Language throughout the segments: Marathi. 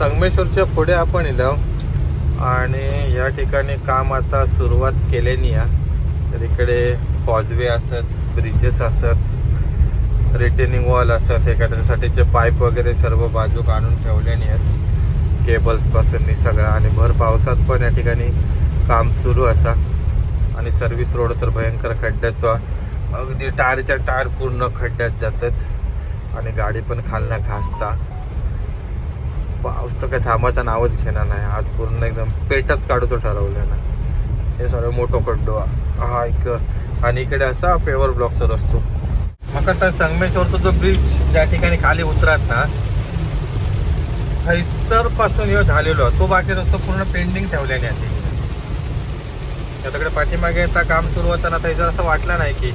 संगमेश्वरच्या पुढे आपण इलो आणि या ठिकाणी काम आता सुरुवात केल्यानी आहे. तर इकडे कॉजवे असत ब्रिजेस असत रिटेनिंग वॉल असत हे त्याच्यासाठीचे पाईप वगैरे सर्व बाजूक आणून ठेवल्यानी आहेत. केबल्सपासून सगळं. आणि भर पावसात पण या ठिकाणी काम सुरू असा. आणि सर्व्हिस रोड तर भयंकर खड्ड्याचा अगदी टायरच्या टायर पूर्ण खड्ड्यात जातात. आणि गाडी पण खालना घासता. पाऊस तर काही थांबाचा नावच घेणार नाही. आज पूर्ण एकदम पेटच काढतो ठरवलं ना. हे सगळं मोठं खड्डो. हा. एक. आणि इकडे असा पेवर ब्लॉकचा रस्तो. मग आता संगमेश्वरचा जो ब्रिज ज्या ठिकाणी खाली उतरत ना थैसरपासून ह्यो झालेलो तो बाकी रस्तो पूर्ण पेंडिंग ठेवल्याने आहे. त्याच्याकडे पाठीमागे आता काम सुरू होताना थैसर असं वाटलं नाही की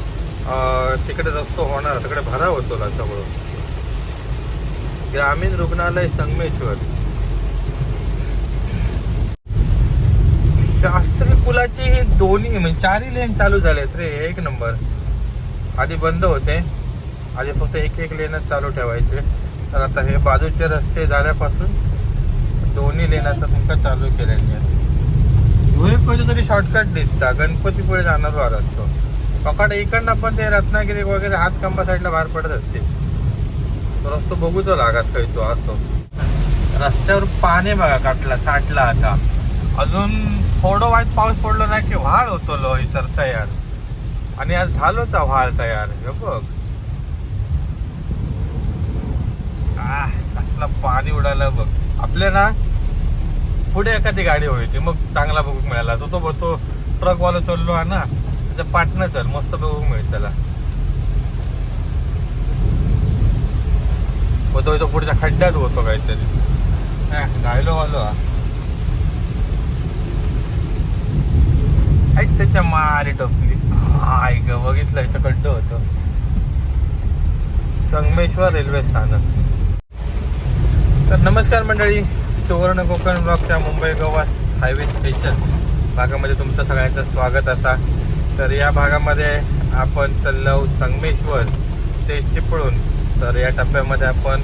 तिकडे रस्तो होणार तिकडे भराव होतो सगळं ग्रामीण रुग्णालय संगमेश्वर. शास्त्री पुलाची ही दोन्ही म्हणजे चारही लेन चालू झालेत रे एक नंबर आधी बंद होते. आधी फक्त एक एक लेनच चालू ठेवायचे. तर आता हे बाजूचे रस्ते झाल्यापासून दोन्ही लेनाचा आता तुमका चालू केल्याने आहेत. ह्यो पहिले तरी शॉर्टकट दिसता. गणपतीपुळे जाणार वार असतो. पकाड इकडनं पण ते रत्नागिरी वगैरे हातकंबा साईडला बाहेर पडत असते तो रस्तो बघूच लागत काही तो आतो. रस्त्यावर पाणी बघा काटला साठला आता. अजून थोडं वाईट पाऊस पडलो ना की व्हाळ होतो लो तयार. आणि आज झालोच व्हाळ तयार हे बघ. कसला पाणी उडायला बघ. आपल्या ना पुढे एखादी गाडी व्हायची मग चांगला बघूक मिळाला. तो तो तो चाललो हा ना त्याच्या पाटणं चल मस्त बघूक मिळेल त्याला. मग तो इथं पुढच्या खड्ड्यात होतो काहीतरी. अह, गायलो वालो. ऐक त्याच्या मारे टोपली. आय ग बघितलं याचं खड्ड होतं. संगमेश्वर रेल्वे स्थानक. तर नमस्कार मंडळी सुवर्ण कोकण ब्लॉकच्या मुंबई गोवा हायवे स्पेशल भागामध्ये तुमचं सगळ्यांचं स्वागत असा. तर या भागामध्ये आपण चाललो संगमेश्वर ते चिपळूण. तर या टप्प्यामध्ये आपण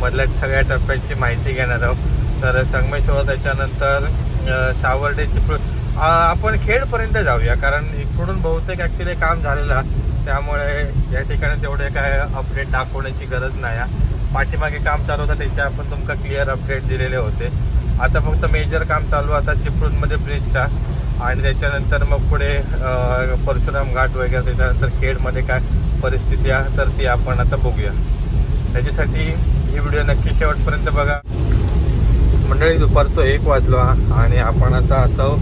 मधल्या सगळ्या टप्प्यांची माहिती घेणार आहोत. तर संगमेश्वर त्याच्यानंतर सावर्डे चिपळूण आपण खेडपर्यंत जाऊया कारण इकडून बहुतेक ॲक्च्युली काम झालेलं त्यामुळे या ठिकाणी तेवढे काय अपडेट दाखवण्याची गरज नाही आहे. पाठीमागे काम चालू होतं त्याचे आपण तुमका क्लिअर अपडेट दिलेले होते. आता फक्त मेजर काम चालू आता चिपळूणमध्ये ब्रिजचा आणि त्याच्यानंतर मग पुढे परशुराम घाट वगैरे त्याच्यानंतर खेडमध्ये काय परिस्थिती आहे तर ती आपण आता बघूया. त्याच्यासाठी ही व्हिडिओ नक्की शेवटपर्यंत बघा. मंडळी दुपारचं एक वाजलो हा आणि आपण आता असं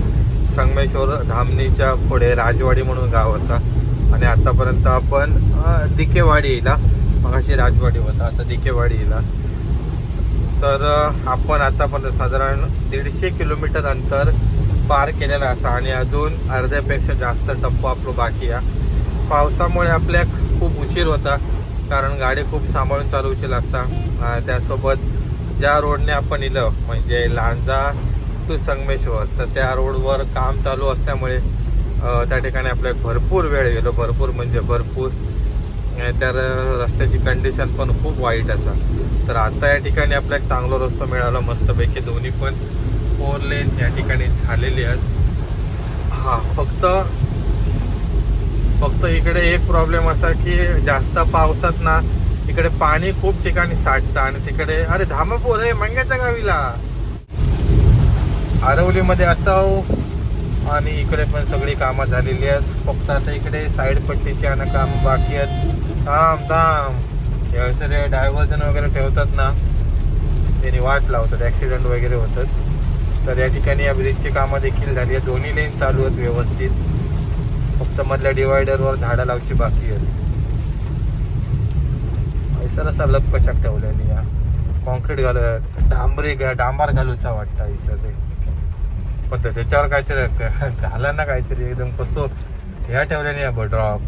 संगमेश्वर धामणीच्या पुढे राजवाडी म्हणून गाव होता. आणि आतापर्यंत आपण अं, दिकेवाडी येईला मगाशी राजवाडी होता आता दिकेवाडी येईला तर आपण आतापर्यंत साधारण दीडशे किलोमीटर अंतर पार केलेलं असा आणि अजून अर्ध्यापेक्षा जास्त टप्पा आपलं बाकी आहे. पावसामुळे आपल्या खूप उशीर होता. कारण गाडी खूप सांभाळून चालवची लागता. त्यासोबत ज्या रोडने आपण इलं म्हणजे लांजा टू संगमेश्वर तर त्या रोडवर काम चालू असल्यामुळे त्या ठिकाणी आपल्याला भरपूर वेळ गेलो. भरपूर म्हणजे भरपूर. त्या र- रस्त्याची कंडिशन पण खूप वाईट असा. तर आता या ठिकाणी आपल्याला एक चांगला रस्ता मिळाला मस्तपैकी. दोन्ही पण फोर लेन या ठिकाणी झालेली आहेत. हां फक्त फक्त इकडे एक प्रॉब्लेम असा की जास्त पावसात ना इकडे पाणी खूप ठिकाणी साठतं आणि तिकडे अरे धामापूर आहे मंग्याच्या गावीला. आरवलीमध्ये असाव आणि इकडे पण सगळी कामं झालेली आहेत. फक्त आता इकडे साईड पट्टीची आणि काम बाकी आहेत. थांब थांब. हे सगळे डायव्हर्जन वगैरे ठेवतात ना त्यांनी वाट लावतात ॲक्सिडेंट वगैरे होतात. तर या ठिकाणी या ब्रिजची कामं देखील झाली आहेत. दोन्ही लेन चालू आहेत व्यवस्थित. फक्त मधल्या डिवायडरवर झाडं लावची बाकी आहेत. ऐसर असा लप कशाक ठेवलेली या कॉन्क्रीट घाल डांबरी घ्या डांबार घालूचा वाटतं ऐसर रे पण त्याच्यावर काहीतरी घाला ना काहीतरी एकदम कसो ह्या ठेवल्याने या ड्रॉप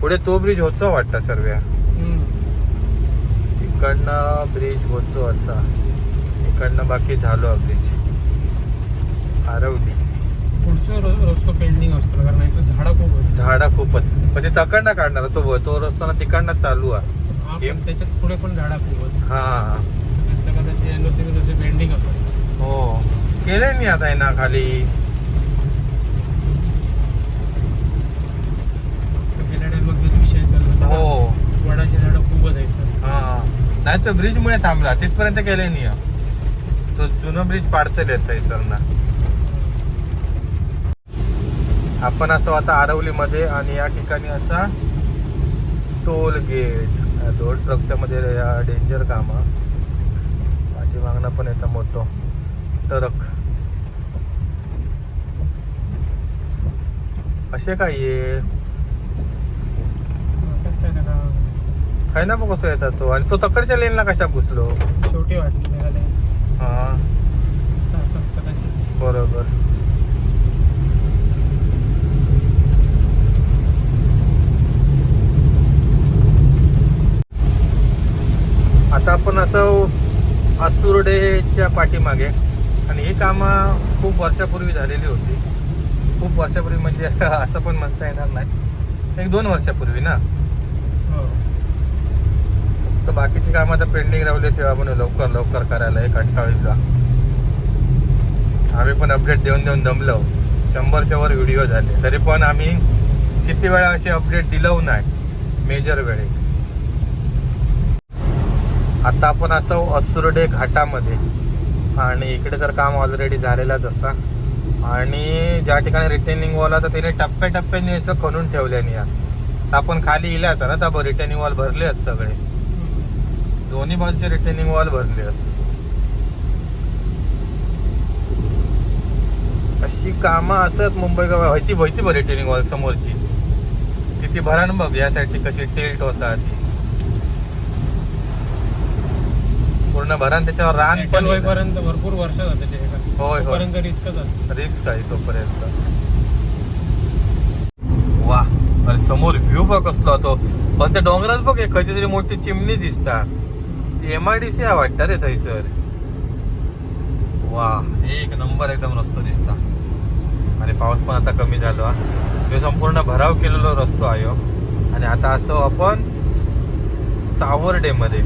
पुढे तो ब्रिज होतो वाटतं सर्व. तिकडनं ब्रिज होतो असा. इकडनं बाकी झालो ब्रिज आरवली पुढचा रस्तो पेंडिंग असतो कारण याचं झाडं खूप. झाडा खूपच पण ते तकडनं काढणार तो तो रस्ता ना तिकडनं चालू आहे. त्याच्यात पुढे पण झाडा फुगवत हा. जसे असतात. हो. केलंय मी आता आहे ना खाली हो. वडाची झाडं फुगत आहे सर हा. नाही तो ब्रिज मुळे थांबला. तिथपर्यंत गेले नाही तो जुनं ब्रिज पाडता येत सर ना आपण असं आता आरवलीमध्ये आणि या ठिकाणी असा टोल गेट दोन ट्रकच्या मध्ये डेंजर काम. पाठीमागणं पण येतं मोठं. ट्रक. असे काय ये? कसं काय ना बघ कसं येतात तो? आणि तो तकडच्या लेनला कशा घुसलो छोटी वाटली हा. बरोबर आता आपण असं आसुर्डेच्या पाठीमागे. आणि ही कामं खूप वर्षापूर्वी झालेली होती. खूप वर्षापूर्वी म्हणजे असं पण म्हणता येणार नाही. एक दोन वर्षापूर्वी ना? हो. तर बाकीची कामं आता पेंडिंग राहिली तेव्हा आपण लवकर लवकर करायला एक कंटाळीला आम्ही पण अपडेट देऊन देऊन दमलो. शंभरच्या वर व्हिडिओ झाले. तरी पण आम्ही किती वेळा असे अपडेट दिलं नाही. मेजर वेळे. आता आपण असं असुरडे घाटामध्ये आणि इकडे तर काम ऑलरेडी झालेलाच असा आणि ज्या ठिकाणी रिटेनिंग वॉल आता त्याने टप्प्याटप्प्याने असं खणून ठेवल्याने या. आपण खाली इल्याच ना तर रिटेनिंग वॉल भरले आहेत सगळे. दोन्ही बाजूचे रिटेनिंग वॉल भरले आहेत. अशी कामं असत मुंबई गावा व्हायची भयती बरं रिटेनिंग वॉल समोरची. किती भरण बघ यासाठी कशी टिल्ट होता ती पूर्ण भरान त्याच्यावर रान पण होईपर्यंत भरपूर वर्ष जाते. होय होय. असते. रिस्क आहे तोपर्यंत. वा अरे समोर व्ह्यू बघ असलो तो. पण त्या डोंगरात बघ एक तरी मोठी चिमणी दिसता एम आय डी सी वाटतं रे थंयसर वा एक नंबर एकदम रस्तो दिसता. आणि पाऊस पण आता कमी झालो हा. संपूर्ण भराव केलेलो रस्तो आहे ह्यो. आणि आता असं आपण सावर्डे मध्ये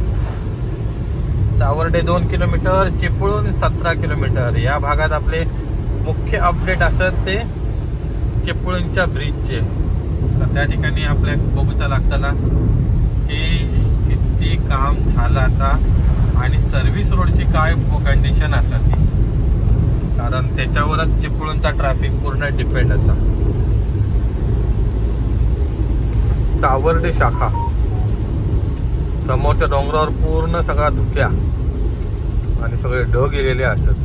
सावर्डे दोन किलोमीटर चिपळूण सतरा किलोमीटर. या भागात आपले मुख्य अपडेट असत ते चिपळूणच्या ब्रिजचे तर त्या ठिकाणी आपल्या बघूचा लागताना की किती काम झालं आता आणि सर्व्हिस रोडची काय कंडिशन असा ती. कारण त्याच्यावरच चिपळूणचा ट्रॅफिक पूर्ण डिपेंड असा. सावर्डे शाखा. समोरच्या डोंगरावर पूर्ण सगळा धुक्या आणि सगळे ढग गेलेले असत.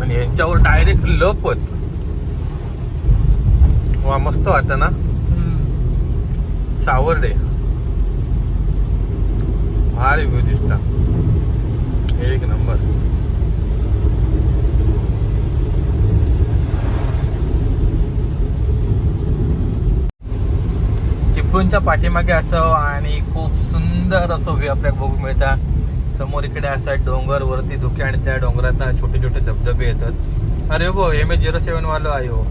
आणि यांच्यावर डायरेक्ट लपत. वा मस्त वाटत ना? सावर्डे. भारी व्ह्यू दिसता. एक नंबर. चिपळूणच्या पाठीमागे असं आणि सुंदर असं व्ह्यू आपल्याला बघू मिळता. समोर इकडे असं डोंगर वरती धुके आणि त्या डोंगरात छोटे छोटे धबधबे येतात. अरे हो एम ए झिरो सेवन वालो आहे हो.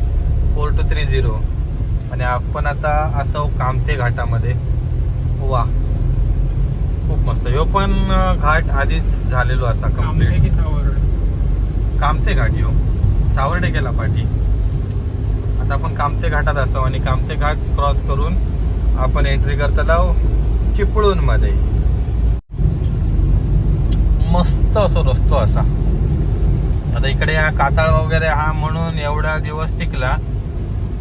फोर टू थ्री झिरो आणि आपण आता असं कामते घाटामध्ये. वा खूप मस्त. ह्यो पण घाट आधीच झालेलो असा कंप्लीट कामते घाट ह्यो. सावर्डे गेला पाठी आता आपण कामते घाटात असो आणि कामते घाट क्रॉस करून आपण एंट्री करताना चिपळूण मध्ये मस्त असो रस्तो असा. आता इकडे हा काताळ वगैरे हा म्हणून एवढा दिवस टिकला.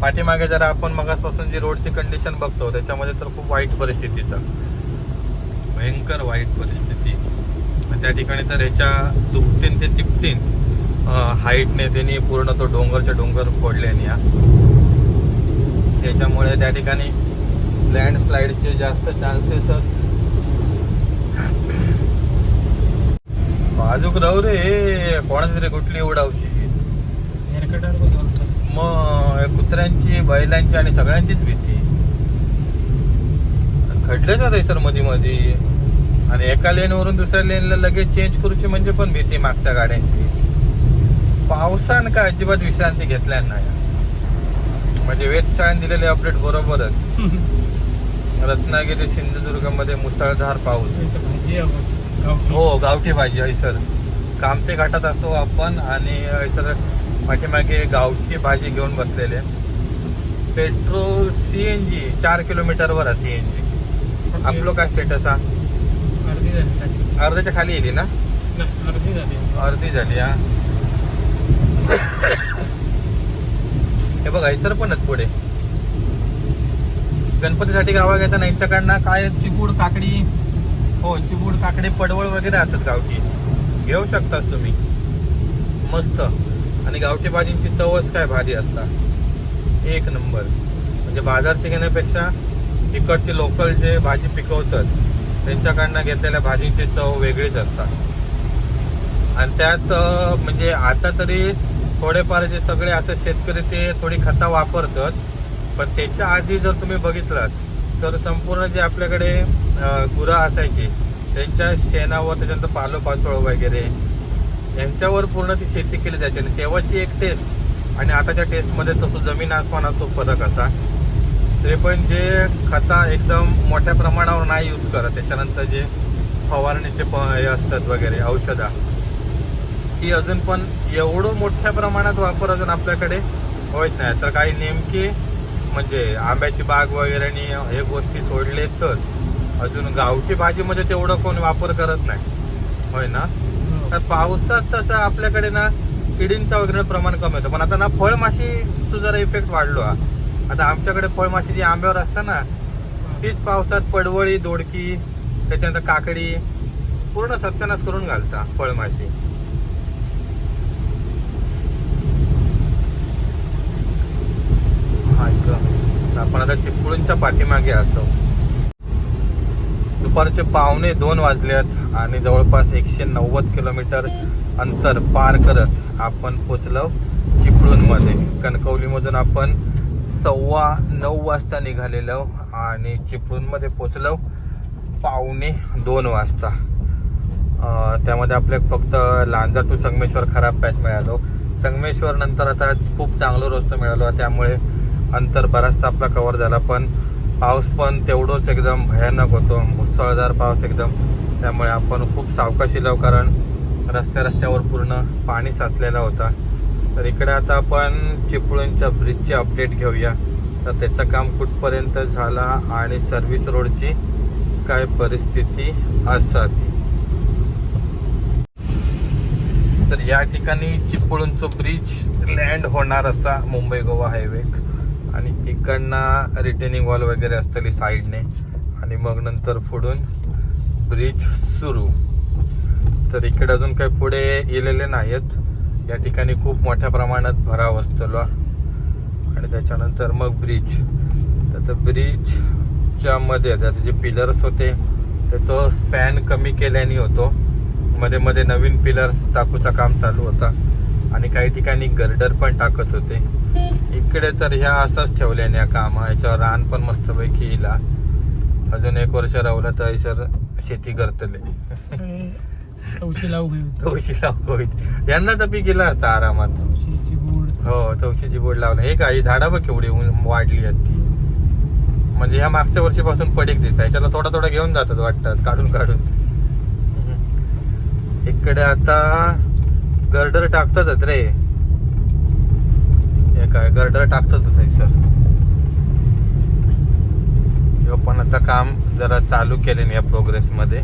पाठीमागे जरा आपण मगासपासून जी रोडची कंडिशन बघतो त्याच्यामध्ये तर खूप वाईट परिस्थितीचा. भयंकर वाईट परिस्थिती. त्या ठिकाणी तर ह्याच्या दुपटीन ते तिपटीन हाईटने त्यांनी पूर्ण तो डोंगरच्या डोंगर फोडले आणि या त्याच्यामुळे त्या ठिकाणी लँडस्लाईडचे जास्त चान्सेस बाजूक राहू रे हे कोणाची कुठली उडावशी. मग कुत्र्यांची बैलांची आणि सगळ्यांचीच भीती. खड्डेच होते सरमध्ये मध्ये आणि एका लेनवरून दुसऱ्या लेनला लगेच चेंज करूची म्हणजे पण भीती मागच्या गाड्यांची. पावसान का अजिबात विश्रांती घेतल्या नाही. म्हणजे वेधशाळेने दिलेले अपडेट बरोबरच. रत्नागिरी सिंधुदुर्गमध्ये मुसळधार पाऊस. हो गावठी भाजी हैसर कामते घाटात असो आपण आणि हैसर पाठीमागे गावठी भाजी घेऊन बसलेले. पेट्रोल सी एन जी चार किलोमीटरवर आहे सी एन जी. आपलं काय स्टेटस हा? अर्धी झाली टाकी. अर्ध्याच्या खाली येली ना? अर्धी झाली. अर्धी झाली हा. हे बघा हैसर पण आहेत पुढे. गणपतीसाठी गावात येताना यांच्याकडनं काय चिगूड काकडी? हो चिकूड काकडी पडवळ वगैरे असतात गावठी घेऊ शकतास तुम्ही. मस्त. आणि गावठी भाजींची चवच काय भारी असता एक नंबर. म्हणजे बाजारची घेण्यापेक्षा तिकडचे लोकल जे भाजी पिकवतात त्यांच्याकडनं घेतलेल्या भाजींची चव वेगळीच असतात. आणि त्यात म्हणजे आता तरी थोडेफार जे सगळे असं शेतकरी ते थोडी खता वापरतात. पण त्याच्या आधी जर तुम्ही बघितलात तर संपूर्ण जे आपल्याकडे गुरं असायची त्यांच्या शेणावर त्याच्यानंतर पालोपाचोळ वगैरे यांच्यावर पूर्ण ती शेती केली जायची. आणि तेव्हाची एक टेस्ट आणि आताच्या टेस्टमध्ये तसं जमीन आसमान खूप फरक असा. तरी पण जे खता एकदम मोठ्या प्रमाणावर नाही यूज करत त्याच्यानंतर जे फवारणीचे प हे असतात वगैरे औषधं ती अजून पण एवढं मोठ्या प्रमाणात वापर अजून आपल्याकडे होत नाही. तर काही नेमकी म्हणजे आंब्याची बाग वगैरे आणि हे गोष्टी सोडले तर अजून गावठी भाजीमध्ये तेवढं कोण वापर करत नाही. होय ना? हो. तर पावसात तसं आपल्याकडे ना किडींचा वगैरे प्रमाण कमी होतं. पण आता ना फळमाशीचं जरा इफेक्ट वाढलो हा. आता आमच्याकडे फळमाशी जी आंब्यावर असतात ना तीच पावसात पडवळी दोडकी त्याच्यानंतर काकडी पूर्ण सत्यानाश करून घालता फळमाशी हाय ग. आपण सगळ्यांच्या पाठीमागे असो दुपारचे पावणे दोन वाजलेत आणि जवळपास एकशे नव्वद किलोमीटर अंतर पार करत आपण पोचलो चिपळूणमध्ये. कणकवलीमधून आपण सव्वा नऊ वाजता निघालेलो आणि चिपळूणमध्ये पोचलो पावणे दोन वाजता. त्यामध्ये आपल्या फक्त लांजा टू संगमेश्वर खराब पॅच मिळालो. संगमेश्वर नंतर आता खूप चांगलं रस्ता मिळालो. त्यामुळे अंतर बराचसा आपला कवर झाला पण पाऊस पण तेवढंच एकदम भयानक होतो. मुसळधार पाऊस एकदम. त्यामुळे आपण खूप सावकाशी लाव कारण रस्त्या रस्त्यावर पूर्ण पाणी साचलेला होता. तर इकडे आता आपण चिपळूणच्या ब्रिजचे अपडेट घेऊया. तर त्याचं काम कुठपर्यंत झाला आणि सर्व्हिस रोडची काय परिस्थिती असावी तर या ठिकाणी चिपळूणचं ब्रिज लँड होणार असा मुंबई गोवा हायवे आणि इकडनं रिटेनिंग वॉल वगैरे असतली साईडने आणि मग नंतर पुढून ब्रिज सुरू. तर इकडे अजून काही पुढे येलेले नाहीत या ठिकाणी खूप मोठ्या प्रमाणात भराव असतला. आणि त्याच्यानंतर मग ब्रिज तर ब्रिजच्या मध्ये त्याचे जे पिलर्स होते त्याचं स्पॅन कमी केल्याने होतो. मध्ये मध्ये नवीन पिलर्स टाकूचा काम चालू होता. आणि काही ठिकाणी गर्डर पण टाकत होते. इकडे तर ह्या असंच ठेवल्याने या काम याच्यावर रान पण मस्तपैकी येईल अजून एक वर्ष राहिलं तर सर शेती करतले. तवशी लावू होईल यांनाच पीक गेला असता आरामात. हो तवशीची बोर्ड लावलं. हे काय झाडं बघ केवढी वाढली आहेत ती. म्हणजे ह्या मागच्या वर्षीपासून पडीक दिसत ह्याच्याला थोडा थोडा घेऊन जातात वाटतात काढून काढून. इकडे आता गर्डर टाकतातच रे. हे काय गर्डर टाकतातच आहे सर. पण आता काम जरा चालू केले या प्रोग्रेस मध्ये.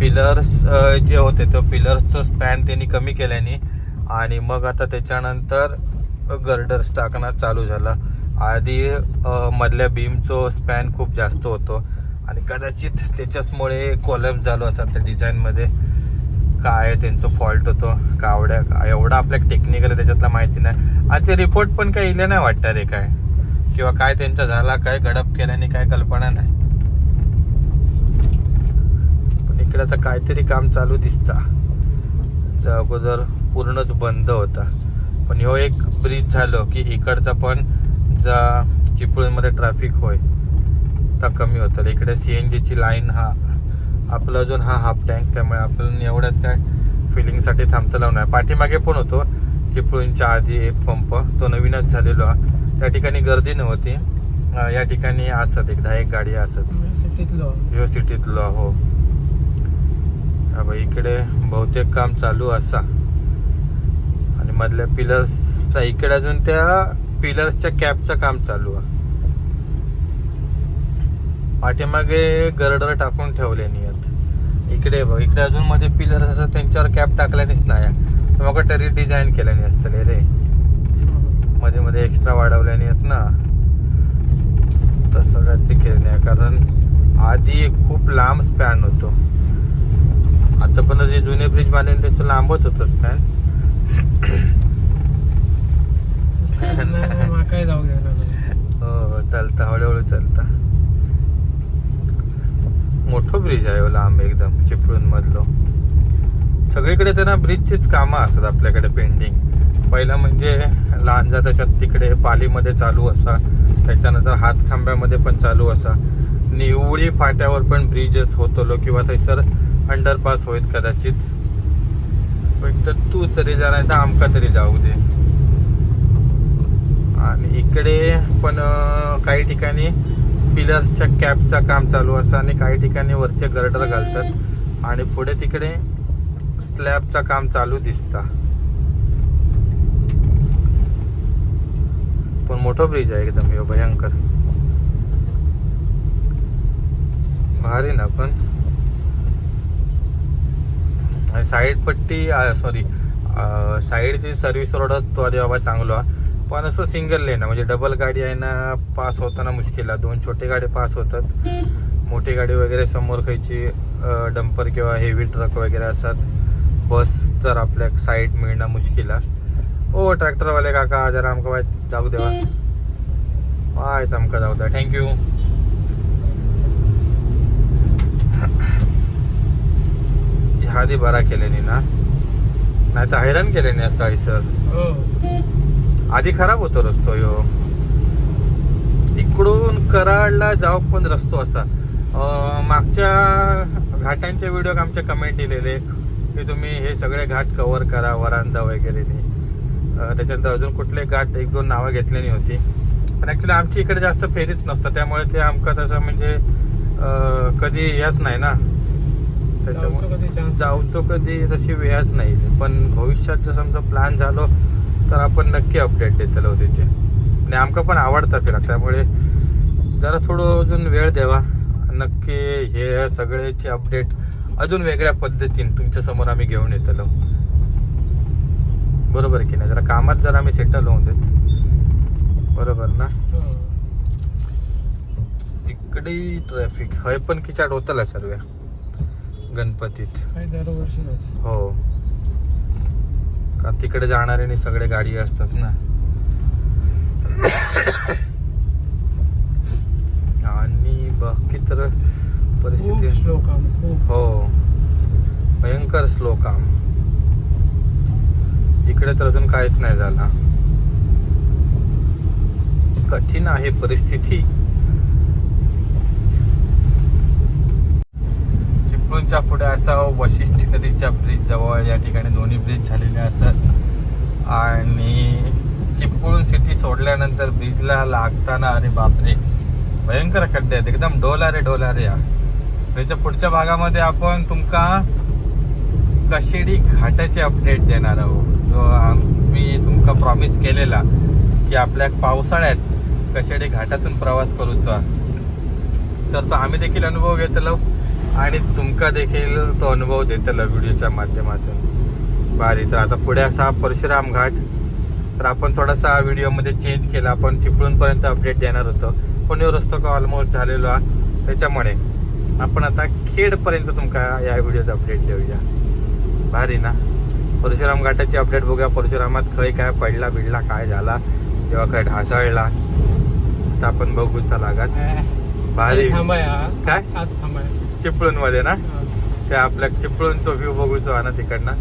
पिलर्स जे होते तो पिलर्सचं स्पॅन त्यांनी कमी केल्याने आणि मग आता त्याच्यानंतर गर्डर्स टाकणं चालू झाला. आधी मधल्या बीमचं स्पॅन खूप जास्त होतो. आणि कदाचित त्याच्याचमुळे कोलॅप्स झालो असं त्या डिझाईनमध्ये काय त्यांचं फॉल्ट होतं कावड्या एवढा आपल्या टेक्निकल आहे त्याच्यातला माहिती नाही. आणि ते रिपोर्ट पण काही इले नाही वाटतं रे काय. किंवा काय त्यांचा झाला काय गडप केल्याने काय कल्पना नाही. पण इकडे आता काहीतरी काम चालू दिसता. अगोदर पूर्णच बंद होता. पण ह्यो एक ब्रिज झालो की इकडचा पण जा चिपळूणमध्ये ट्रॅफिक होय. तर कमी होतं. इकडे सी एन जीची लाईन हा आपला अजून हा हाफ टँक त्यामुळे आपण एवढ्यात काय फिलिंगसाठी थांबतलो नाही. पाठीमागे पण होतो चिपळूणच्या आधी एक पंप तो नवीनच झालेलो. त्या ठिकाणी गर्दी नव्हती. या ठिकाणी असत एक दहा एक गाडी असत. ह्यो सिटीतलो हो. इकडे बहुतेक काम चालू असा. आणि मधल्या पिलर्स इकडे अजून त्या पिलर्सच्या कॅपचं काम चालू आहे. पाठीमागे गर्डर टाकून ठेवले नियत. इकडे बघ इकडे अजून मध्ये पिलर्स असं त्यांच्यावर कॅप टाकल्यानेच नाही. मग तरी डिझाईन केल्याने असतं रे. मध्ये मध्ये एक्स्ट्रा वाढवल्याने आहेत ना. तर सगळ्यात ते केलं नाही कारण आधी खूप लांब स्पॅन होतो. आता पण जे जुने ब्रिज बांधले त्याचं लांबच होतं स्पॅन माकाय जाऊ ना हो चालतं हळूहळू चालतं. मोठं ब्रिज आहे हो, लांब एकदम चिपळूण मधलो सगळीकडे तर ना ब्रिजचीच कामं असतात आपल्याकडे पेंडिंग पहिलं म्हणजे लहान त्याच्यात तिकडे पालीमध्ये चालू असा त्याच्यानंतर हातखांब्यामध्ये पण चालू असा. निवळी फाट्यावर पण ब्रिजेस होतलो किंवा थंयसर अंडरपास होईत कदाचित. पण तर तू तरी जा नाही तर आमका तरी जाऊ दे. आणि इकडे पण काही ठिकाणी पिलर्सच्या कॅपचं काम चालू असं आणि काही ठिकाणी वरचे गर्डर घालतात. आणि पुढे तिकडे स्लॅबचं काम चालू दिसता. पण मोठं ब्रिज आहे एकदम हे भयंकर. भारी ना पण. आणि साईड पट्टी सॉरी साईडची सर्व्हिस रोड तो अरे बाबा चांगलो. हा. पण असं सिंगल लेन म्हणजे डबल गाडी आहे ना पास होताना मुश्किल आहे. दोन छोटे गाडी पास होतात. मोठी गाडी वगैरे समोर खायची डंपर किंवा हेवी ट्रक वगैरे असतात. बस तर आपल्या साईड मिळणं मुश्किल आहे. हो, ओ ट्रॅक्टरवाले काका जरा आमका बाय जाऊ देवा. वाय आमका जाऊ द्या. थँक्यू ह्या आधी बरा केल्याने ना. नाही तर हैराण केल्याने असतं सर. हो. आधी खराब होतो रस्तो ह्यो इकडून कराडला जाऊ पण रस्तो असा. अं, मागच्या घाटांच्या व्हिडिओ आमच्या कमेंट दिलेले की तुम्ही हे सगळे घाट कव्हर करा वरांदा वगैरे त्याच्यानंतर अजून कुठले घाट एक दोन नावं घेतलेली होती. पण ऍक्च्युली आमची इकडे जास्त फेरीच नसतं त्यामुळे ते आमका तसं म्हणजे कधी याच नाही ना. chance? जाऊचो कधी तशी वेळच नाही. पण भविष्यात जर समजा प्लॅन झालो तर आपण नक्की अपडेट देतलो त्याचे आणि आमका पण आवडतं फिरा त्यामुळे जरा थोडं अजून वेळ द्यावा. नक्की हे सगळ्याचे अपडेट अजून वेगळ्या पद्धतीने तुमच्यासमोर आम्ही घेऊन येतलो. बरोबर की नाही? जरा कामात जर आम्ही सेटल होऊन देत. बरोबर ना. इकडे ट्रॅफिक हय पण किचाट होतला सर्व. गणपतीत. दरवर्षी हो. कारण तिकडे जाणारे सगळे गाडी असतात ना. आणि बाकी तर परिस्थिती स्लो काम हो. भयंकर स्लो काम. इकडे तर अजून काहीच नाही झाला. कठीण आहे परिस्थिती. चिपळूणच्या पुढे असं वशिष्ठी नदीच्या ब्रिज जवळ या ठिकाणी दोन्ही ब्रिज झालेले असतात आणि चिपळूण सिटी सोडल्यानंतर ब्रिजला लागताना अरे बापरे भयंकर खड्डे आहेत. एकदम डोलारे डोलारे या. त्याच्या पुढच्या भागामध्ये आपण तुमका कशेडी घाटाचे अपडेट देणार आहोत. जो आम्ही तुमका प्रॉमिस केलेला की आपल्या पावसाळ्यात कशेडी घाटातून प्रवास करूचा. तर तो आम्ही देखील अनुभव घेतलो. आणि तुमका देखील तो अनुभव देतलो व्हिडिओच्या माध्यमातून. भारी तर आता पुढे असा परशुराम घाट. तर आपण थोडासा व्हिडिओमध्ये चेंज केला. आपण चिपळूणपर्यंत अपडेट देणार होतो. पण ह्यो रस्तो का ऑलमोस्ट झालेलो हा त्याच्यामुळे आपण आता खेडपर्यंत तुमका या व्हिडिओचा अपडेट देऊया. भारी ना? परशुराम घाटाची अपडेट बघूया. परशुरामात खय काय पडला बिडला काय झाला? किंवा खय ढासळला. तर आपण बघूचा लागात. भारी. हा. काय? आज थांबाय. चिपळूणमध्ये ना? हा. ते आपल्या चिपळूणचा व्ह्यू बघूचो हा ना तिकडनं.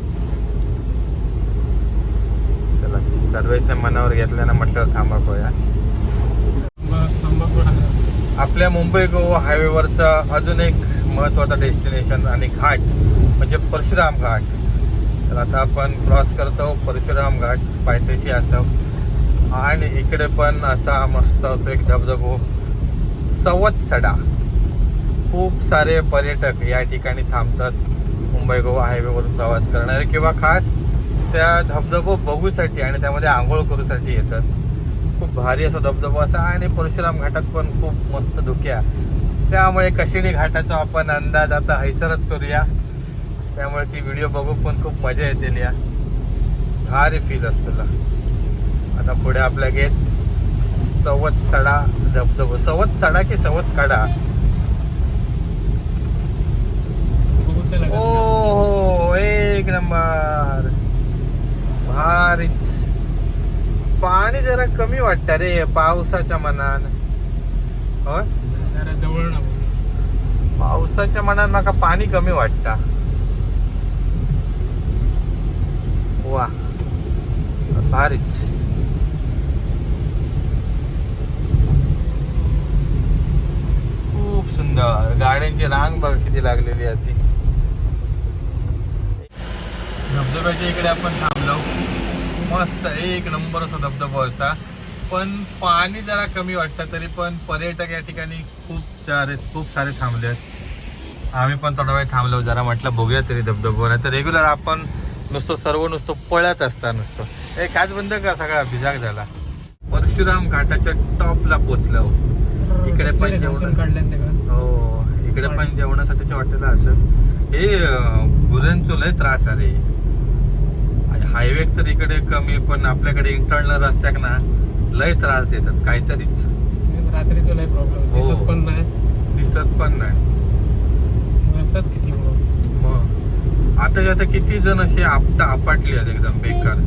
चला सर्वेशने मनावर घेतल्यानं म्हटलं थांबा पोया थांबा आहे. आपल्या मुंबई गोवा हायवेवरचा अजून एक महत्त्वाचा डेस्टिनेशन आणि घाट म्हणजे परशुराम घाट. तर आता आपण क्रॉस करतो परशुराम घाट पायथ्याशी असं. आणि इकडे पण असा मस्त असं एक धबधबो सवत सडा खूप सारे पर्यटक या ठिकाणी थांबतात. मुंबई गोवा हायवेवरून प्रवास करणारे किंवा खास त्या धबधबो बघूसाठी आणि त्यामध्ये आंघोळ करूसाठी येतात. खूप भारी असा धबधबा असा आणि परशुराम घाटात पण खूप मस्त धुक्या. त्यामुळे कशिणी घाटाचा आपण अंदाज आता हैसरच करूया. त्यामुळे ती व्हिडिओ बघू पण खूप मजा येते या भारी फील असतो तुला. आता पुढे आपल्या घेत सवत सडा धबधबो. सवत सडा की सवत कडा बघू चला ओ हो, एक नंबर. भारीच. पाणी जरा कमी वाटतं रे पावसाच्या मनान. होय? जरा जवळ ना बघू. पावसाच्या मनात माका पाणी कमी वाटता. वा. भारीच. खूप सुंदर. गाड्यांची रांग बघ किती लागलेली आहे ती. धबधब्याच्या इकडे आपण थांबलो. मस्त एक नंबर असा धबधबा होता. पण पाणी जरा कमी वाटतं तरी पण पर्यटक या ठिकाणी खूप सारे खूप सारे थांबले आहेत. आम्ही पण थोडा वेळ थांबलो जरा म्हटलं बघूया तरी धबधबा. नाही तर रेग्युलर आपण नुसतं सर्व नुसतं पळत असता नुसतं. ए काच बंद कर सगळा भिजाग झाला. परशुराम घाटाच्या टॉपला पोचलो. इकडे पण जेवण- हो इकडे पण जेवणासाठीच्या हॉटेल असत हे गुरांचो लय त्रास आहे रे. हायवे तर इकडे कमी पण आपल्याकडे इंटरनल रस्त्याक ना लय त्रास देतात काहीतरीच. रात्री तुला प्रॉब्लेम हो. दिसत पण नाही. दिसत पण नाही. किती मग मग आता आता किती जण असे आपटा आपटले आहेत एकदम बेकार.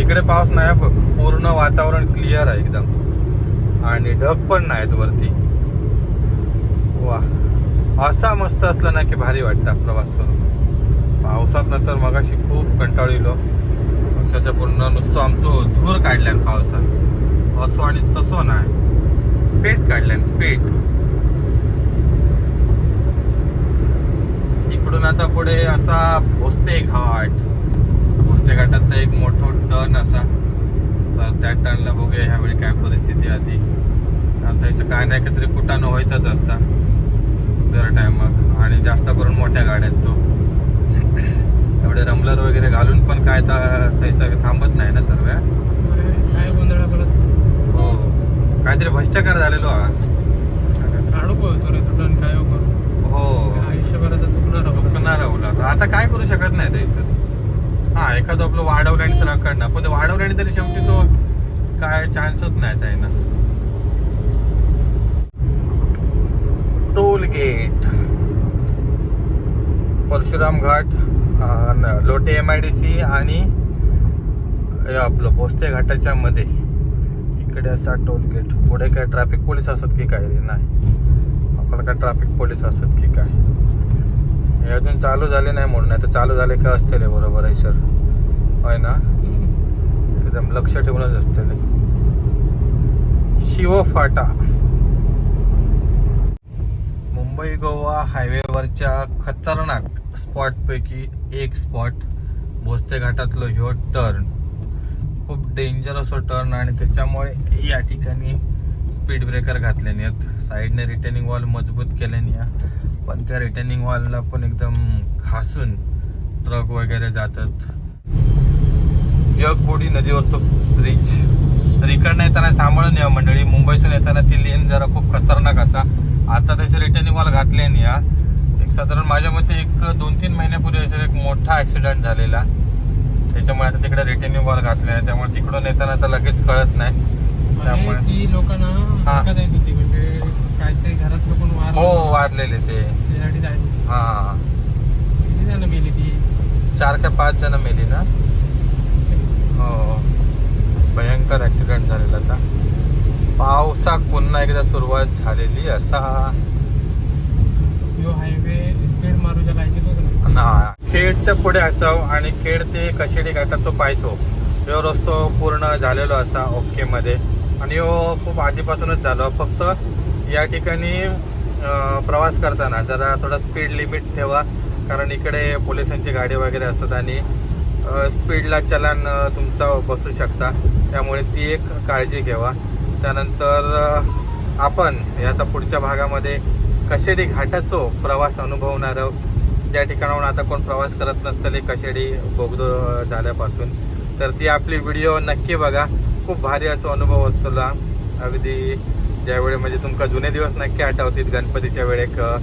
इकडे पाऊस नाही बघ पूर्ण वातावरण क्लिअर आहे एकदम. आणि ढग पण नाहीत वरती. वा असा मस्त असला ना की भारी वाटतं प्रवास करून. पावसात नंतर मगाशी खूप कंटाळलो. अक्षरशः पूर्ण नुसतं आमचं धूर काढल्यान पावसात. असो आणि तसो नाही. पेट काढल्यान पेट. इकडून आता पुढे असा भोसते घाट. भोसते घाटात तर एक मोठं टर्न असा. तर त्या टर्नला बघूया ह्यावेळी काय परिस्थिती आधी. आता त्याचं काय नाही काहीतरी कुटाणं व्हायचंच असता. दर टायमाक आणि जास्त करून मोठ्या गाड्यांचो एवढे रमलर वगैरे घालून पण काय त्याचं थांबत नाही ना सर्व. हो. काहीतरी भ्रष्टाचार झालेलो हा. हो हो. आयुष्यभराचा दुखणार दुखणार उला तर आता काय करू शकत नाही ते सर. हा एखादं आपलं वाढवल्याने तर अकडनं पण ते वाढवल्याने तरी शेवटी तो काय चान्सच नाही आहे toll gate. Parshuram Ghat Lote M I D C आणि आपलं भोसते घाटाच्या मध्ये. इकडे असा टोल गेट. पुढे काय ट्रॅफिक पोलीस असत की काय रे? नाही. आपण काय ट्रॅफिक पोलीस असत की काय? हे अजून चालू झाले नाही म्हणून. नाही तर चालू झाले का असते बरोबर आहे सर होय ना? एकदम लक्ष ठेवूनच असते शिवफाटा. मुंबई गोवा हायवेवरच्या खतरनाक स्पॉटपैकी एक स्पॉट भोसते घाटातलं ह्यो टर्न. खूप डेंजरस हो टर्न आणि त्याच्यामुळे या ठिकाणी स्पीड ब्रेकर घातल्याने आहेत साईडने रिटर्निंग वॉल मजबूत केल्याने या पण त्या रिटर्निंग वॉलला पण एकदम खासून ट्रक वगैरे जातात. जगबोडी नदीवरचं ब्रिज तर इकडनं येताना सांभाळून या मंडळी. मुंबईतून येताना ती लेन जरा खूप खतरनाक असा. आता त्याचे रिटर्निंग वॉल घातले नाही या एक साधारण माझ्या मते एक दोन तीन महिन्यापूर्वी असेल एक मोठा ऍक्सिडेंट झालेला. त्याच्यामुळे आता तिकडे रिटर्निंग वॉल घातले आहे त्यामुळे तिकडून येताना आता लगेच कळत नाही. त्यामुळे आणि ती लोकांना हा. धोका देत होती म्हणजे काहीतरी घरात लोकून वार हो वारलेले ते. त्यासाठी जायची हा. किती जण मेली ती? चार का पाच जण मेली ना? हो. भयंकर ऍक्सिडेंट झालेला आता. पावसा पुन्हा एकदा सुरुवात झालेली असा यो हायवे स्पीड ना खेडच्या पुढे असाव आणि खेड ते कशेडी घाटाचो पायतो ह्यो रस्तो पूर्ण झालेलो असा ओके मध्ये. आणि ह्यो खूप आधीपासूनच झालो. फक्त या ठिकाणी प्रवास करताना जरा थोडा स्पीड लिमिट ठेवा. कारण इकडे पोलिसांची गाडी वगैरे असतात आणि स्पीडला चलान तुमचा बसू शकता. त्यामुळे ती एक काळजी घ्यावा त्यानंतर आपण याचा पुढच्या भागामध्ये कशेडी घाटाचो प्रवास अनुभवणार आहोत. ज्या ठिकाणाहून आता कोण प्रवास करत नसतले कशेडी बोगदो झाल्यापासून. तर ती आपली व्हिडिओ नक्की बघा. खूप भारी असो अनुभव असतो अगदी ज्यावेळी म्हणजे तुमका जुने दिवस नक्की आठवतील गणपतीच्या वेळेक अ,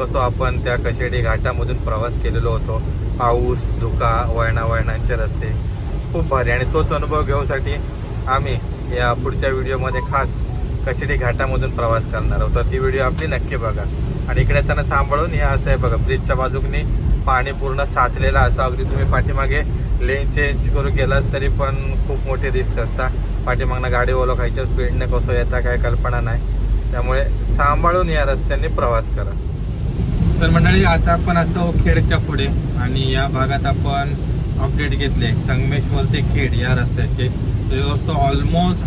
कसो आपण त्या कशेडी घाटामधून प्रवास केलेलो होतो. पाऊस धुका वळणा वळणांचे रस्ते. खूप भारी. आणि तोच अनुभव घेऊसाठी आम्ही या पुढच्या व्हिडिओमध्ये खास कशेडी घाटामधून प्रवास करणार आहोत. तर ती व्हिडिओ आपली नक्की बघा. आणि इकडे त्यांना सांभाळून हे असं आहे बघा ब्रिजच्या बाजूने पाणी पूर्ण साचलेलं असं अगदी तुम्ही पाठीमागे लेन चेंज करून गेलास तरी पण खूप मोठी रिस्क असता. पाठीमागनं गाडी ओळखायच्या स्पीडने कसं येता काय कल्पना नाही. त्यामुळे सांभाळून या रस्त्याने प्रवास करा. तर मंडळी आता आपण असं खेडच्या पुढे आणि या भागात आपण अपडेट घेतले. संगमेश्वर ते खेड या रस्त्याचे. तो रस्ता ऑलमोस्ट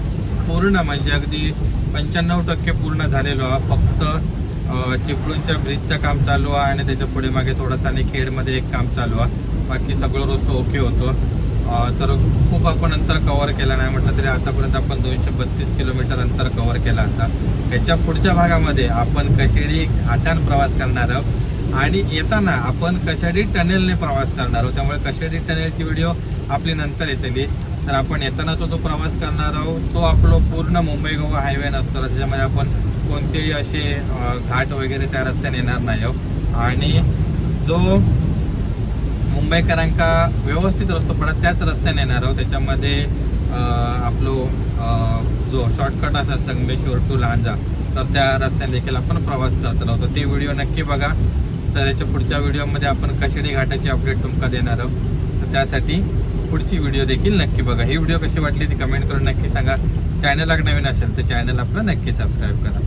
पूर्ण म्हणजे अगदी पंच्याण्णव टक्के पूर्ण झालेलो आहे फक्त चिपळूणच्या ब्रिजचं काम चालू आहे आणि त्याच्या पुढे मागे थोडासा आणि खेडमध्ये एक काम चालू आहे. बाकी सगळं रस्तो ओके होतो. तर खूप आपण अंतर कव्हर केलं नाही म्हटलं तरी आतापर्यंत आपण दोनशे बत्तीस किलोमीटर अंतर कव्हर केला असा. त्याच्या पुढच्या भागामध्ये आपण कशेडी घाटान प्रवास करणार आहोत आणि येताना आपण कशाडी टनेलने प्रवास करणार आहोत. त्यामुळे कशाडी टनेलची व्हिडिओ आपली नंतर येतेली तर आपण येतानाचा जो प्रवास करणार आहोत तो आपलो पूर्ण मुंबई गोवा हायवे नसतो. त्याच्यामध्ये आपण कोणतेही असे घाट वगैरे त्या रस्त्याने येणार नाही आहोत. आणि जो मुंबईकरांका व्यवस्थित रस्तो पडत त्याच रस्त्याने येणार आहोत. त्याच्यामध्ये आपलो जो शॉर्टकट असा संगमेश्वर टू लांजा तर त्या रस्त्याने देखील आपण प्रवास करत आहोत ते व्हिडिओ नक्की बघा. तर याच्या पुढच्या व्हिडिओमध्ये आपण कशेडी घाटाची अपडेट तुमका देणार आहोत. तर त्यासाठी पुढची व्हिडिओ देखील नक्की बघा. ही व्हिडिओ कशी वाटली ती कमेंट करून नक्की सांगा. चॅनलला नवीन असेल तर चॅनल आपलं नक्की सबस्क्राईब करा.